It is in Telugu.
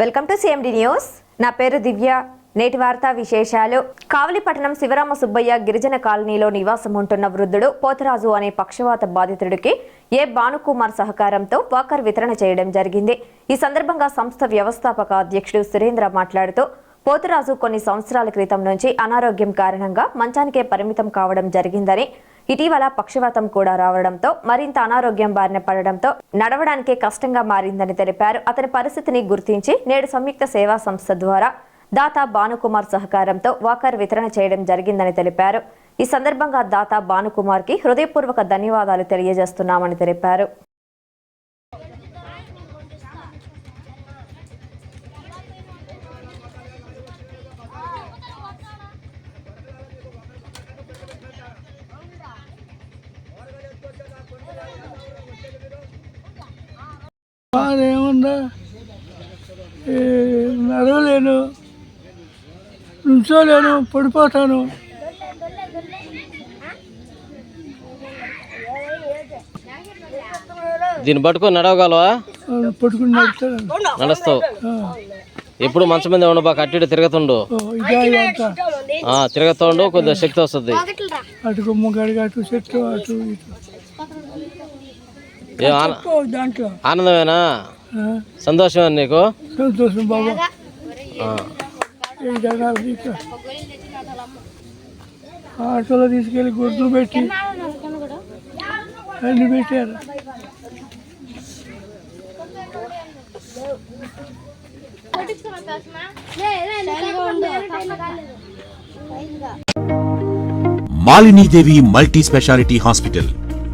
వెల్కమ్ టు సిఎండి న్యూస్ నా పేరు దివ్య. నేటి వార్తా విశేషాలు. కావలిపట్టణం శివరామ సుబ్బయ్య గిరిజన కాలనీలో నివాసం ఉంటున్న వృద్ధుడు పోతరాజు అనే పక్షవాత బాధితుడికి ఏ భానుకుమార్ సహకారంతో వాకర్ వితరణ చేయడం జరిగింది. ఈ సందర్భంగా సంస్థ వ్యవస్థాపక అధ్యక్షుడు సురేంద్ర మాట్లాడుతూ పోతరాజు కొన్ని సంవత్సరాల క్రితం నుంచి అనారోగ్యం కారణంగా మంచానికే పరిమితం కావడం జరిగిందని ఇటీవల పక్షవాతం కూడా రావడంతో మరింత అనారోగ్యం బారిన పడడంతో నడవడానికే కష్టంగా మారిందని తెలిపారు. అతని పరిస్థితిని గుర్తించి నేడు సంయుక్త సేవా సంస్థ ద్వారా దాత భానుకుమార్ సహకారంతో వాకర్ వితరణ చేయడం జరిగిందని తెలిపారు. ఈ సందర్భంగా దాత భానుకుమార్కి హృదయపూర్వక ధన్యవాదాలు తెలియజేస్తున్నామని తెలిపారు. ఏముందా నడవలేను. నుంచోలేను పడిపోతాను. దీన్ని పట్టుకొని నడవగలవా? పట్టుకుని నడుస్తావు. ఎప్పుడు మంచం మీద ఉండబా కట్టి తిరుగుతుండు. తిరుగుతుండు కొద్దిగా శక్తి వస్తుంది. అటు గుమ్మ గడిగా అటు చెట్టు అటు ఇటు. ఏ ఆన- దాంట్లో? ఆనందమేనా? సంతోషమేనా నీకు? సంతోషం బాబా. ఆ. ఈ జనాలు ఇట్లా. ఆటోలో తీసుకెళ్ళి గుడ్లు పెట్టి అన్ని పెట్టారు. Malinidevi multi speciality hospital.